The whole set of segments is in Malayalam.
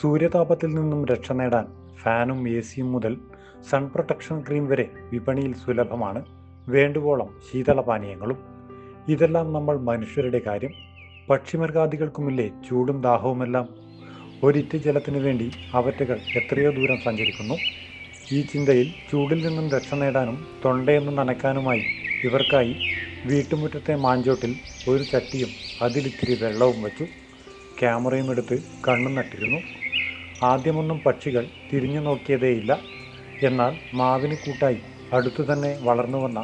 സൂര്യതാപത്തിൽ നിന്നും രക്ഷ നേടാൻ ഫാനും എ സിയും മുതൽ സൺ പ്രൊട്ടക്ഷൻ ക്രീം വരെ വിപണിയിൽ സുലഭമാണ്. വേണ്ടുവോളം ശീതളപാനീയങ്ങളും ഇതെല്ലാം നമ്മൾ മനുഷ്യരുടെ കാര്യം. പക്ഷിമൃഗാദികൾക്കുമില്ലേ ചൂടും ദാഹവുമെല്ലാം? ഒരിറ്റ് ജലത്തിനു വേണ്ടി അവറ്റകൾ എത്രയോ ദൂരം സഞ്ചരിക്കുന്നു. ഈ ചിന്തയിൽ ചൂടിൽ നിന്നും രക്ഷ നേടാനും തൊണ്ടയൊന്ന് നനയ്ക്കാനുമായി ഇവർക്കായി വീട്ടുമുറ്റത്തെ മാഞ്ചോട്ടിൽ ഒരു ചട്ടിയും അതിലിത്തിരി വെള്ളവും വച്ചു. ക്യാമറയും എടുത്ത് കണ്ണും നട്ടിരുന്നു. ആദ്യമൊന്നും പക്ഷികൾ തിരിഞ്ഞു നോക്കിയതേയില്ല. എന്നാൽ മാവിന് കൂട്ടായി അടുത്തു തന്നെ വളർന്നു വന്ന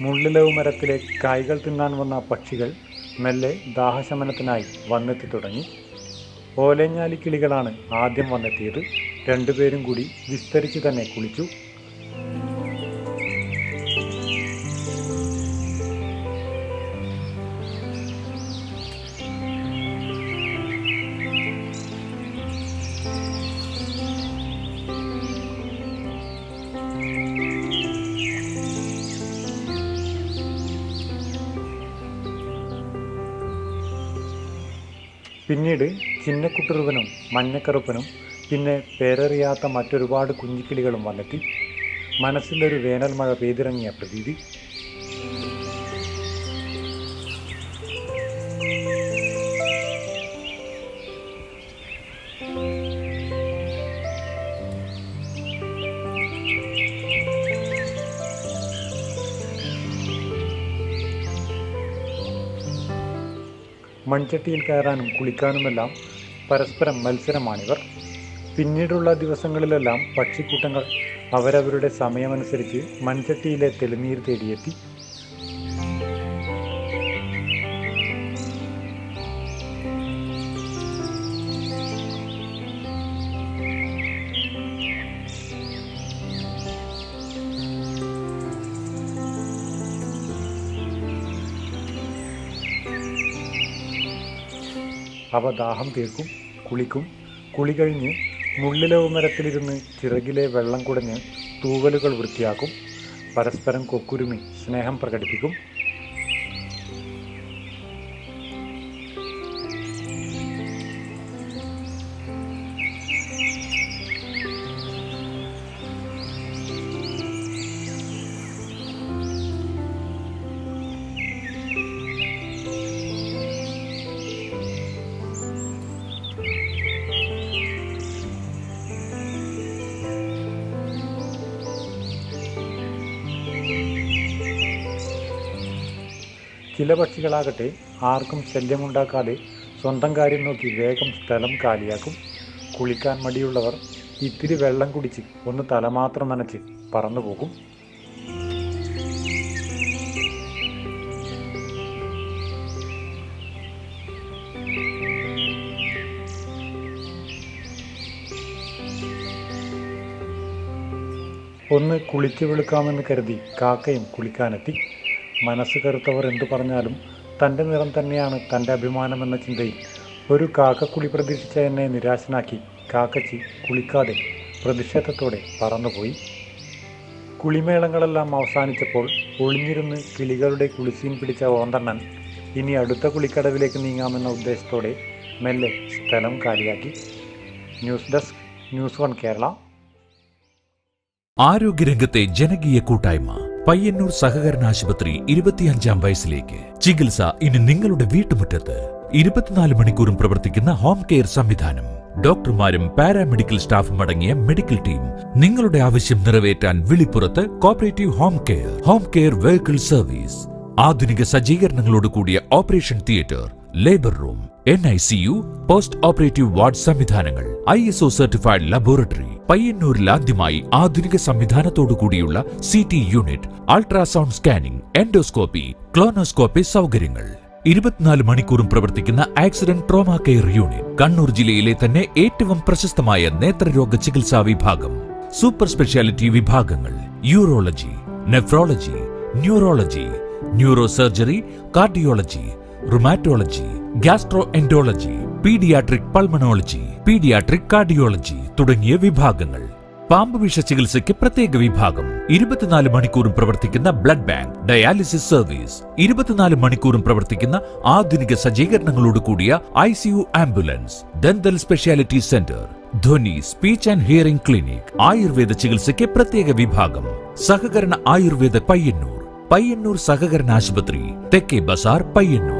മുള്ളിലവ് മരത്തിലെ കായ്കൾ തിന്നാൻ വന്ന പക്ഷികൾ മെല്ലെ ദാഹശമനത്തിനായി വന്നെത്തി തുടങ്ങി. ഓലഞ്ഞാലിക്കിളികളാണ് ആദ്യം വന്നെത്തിയത്. രണ്ടുപേരും കൂടി വിസ്തരിച്ച് തന്നെ കുളിച്ചു. പിന്നീട് ചിന്നക്കുട്ടുറുവനും മഞ്ഞക്കറുപ്പനും പിന്നെ പേരറിയാത്ത മറ്റൊരുപാട് കുഞ്ഞിക്കിളികളും വന്നെത്തി. മനസ്സിലൊരു വേനൽ മഴ പെയ്തിറങ്ങിയ പ്രതീതി. മൺചട്ടിയിൽ കയറാനും കുളിക്കാനുമെല്ലാം പരസ്പരം മത്സരമാണിവർ. പിന്നീടുള്ള ദിവസങ്ങളിലെല്ലാം പക്ഷിക്കൂട്ടങ്ങൾ അവരവരുടെ സമയമനുസരിച്ച് മൺചട്ടിയിലെ തെളിനീർ തേടിയെത്തി. അവ ദാഹം തീർക്കും കുളിക്കും. കുളി കഴിഞ്ഞ് മുള്ളിലവ് മരത്തിലിരുന്ന് ചിറകിലെ വെള്ളം കുടഞ്ഞ് തൂവലുകൾ വൃത്തിയാക്കും. പരസ്പരം കൊക്കുരുമി സ്നേഹം പ്രകടിപ്പിക്കും. ചില പക്ഷികളാകട്ടെ ആർക്കും ശല്യമുണ്ടാക്കാതെ സ്വന്തം കാര്യം നോക്കി വേഗം സ്ഥലം കാലിയാക്കും. കുളിക്കാൻ മടിയുള്ളവർ ഇത്തിരി വെള്ളം കുടിച്ച് ഒന്ന് തല മാത്രം നനച്ച് പറന്നു പോകും. ഒന്ന് കുളിച്ചു വെളുക്കാമെന്ന് കരുതി കാക്കയും കുളിക്കാനെത്തി. മനസ്സ് കറുത്തവർ എന്തു പറഞ്ഞാലും തന്റെ നിറം തന്നെയാണ് തന്റെ അഭിമാനമെന്ന ചിന്തയിൽ. ഒരു കാക്കക്കുളി പ്രതീക്ഷിച്ച എന്നെ നിരാശനാക്കി. കാക്കച്ചി കുളിക്കാതെ പ്രതിഷേധത്തോടെ പറന്നുപോയി. കുളിമേളങ്ങളെല്ലാം അവസാനിച്ചപ്പോൾ ഒളിഞ്ഞിരുന്ന് കിളികളുടെ കുളിസീൻ പിടിച്ച ഓന്തണ്ണൻ ഇനി അടുത്ത കുളിക്കടവിലേക്ക് നീങ്ങാമെന്ന ഉദ്ദേശത്തോടെ മെല്ലെ സ്ഥലം കാലിയാക്കി. News desk news one Kerala. ആരോഗ്യരംഗത്തെ ജനകീയ കൂട്ടായ്മ. പയ്യന്നൂർ സഹകരണ ആശുപത്രി ഇരുപത്തിയഞ്ചാം വയസ്സിലേക്ക്. ചികിത്സ ഇനി നിങ്ങളുടെ വീട്ടുമുറ്റത്ത്. ഇരുപത്തിനാല് മണിക്കൂറും പ്രവർത്തിക്കുന്ന ഹോം കെയർ സംവിധാനം. ഡോക്ടർമാരും പാരാമെഡിക്കൽ സ്റ്റാഫും അടങ്ങിയ മെഡിക്കൽ ടീം നിങ്ങളുടെ ആവശ്യം നിറവേറ്റാൻ വിളിപ്പുറത്ത് cooperative home care home care vehicle service. ആധുനിക സജ്ജീകരണങ്ങളോട് കൂടിയ operation theatre labour room N I C U post operative ward സംവിധാനങ്ങൾ I S O certified laboratory പയ്യന്നൂരിൽ ആദ്യമായി ആധുനിക സംവിധാനത്തോടു കൂടിയുള്ള C T unit ultrasound scanning endoscopy colonoscopy സൗകര്യങ്ങൾ. ഇരുപത്തിനാല് മണിക്കൂറും പ്രവർത്തിക്കുന്ന accident trauma care unit Kannur ജില്ലയിലെ തന്നെ ഏറ്റവും പ്രശസ്തമായ നേത്രരോഗ ചികിത്സാ വിഭാഗം. സൂപ്പർ സ്പെഷ്യാലിറ്റി വിഭാഗങ്ങൾ urology nephrology neurology neuro surgery cardiology rheumatology gastro enterology paediatric pulmonology paediatric cardiology തുടങ്ങിയ വിഭാഗങ്ങൾ. പാമ്പ് വിഷ ചികിത്സയ്ക്ക് പ്രത്യേക വിഭാഗം. ഇരുപത്തിനാല് മണിക്കൂറും പ്രവർത്തിക്കുന്ന ബ്ലഡ് ബാങ്ക് ഡയാലിസിസ് സർവീസ്. ഇരുപത്തിനാല് മണിക്കൂറും പ്രവർത്തിക്കുന്ന ആധുനിക സജ്ജീകരണങ്ങളോട് കൂടിയ I ambulance dental speciality centre Dhwani speech and hearing clinic ayurveda ചികിത്സയ്ക്ക് പ്രത്യേക വിഭാഗം. സഹകരണ ആയുർവേദ പയ്യന്നൂർ പയ്യന്നൂർ സഹകരണ ആശുപത്രി തെക്കേ ബസാർ പയ്യന്നൂർ.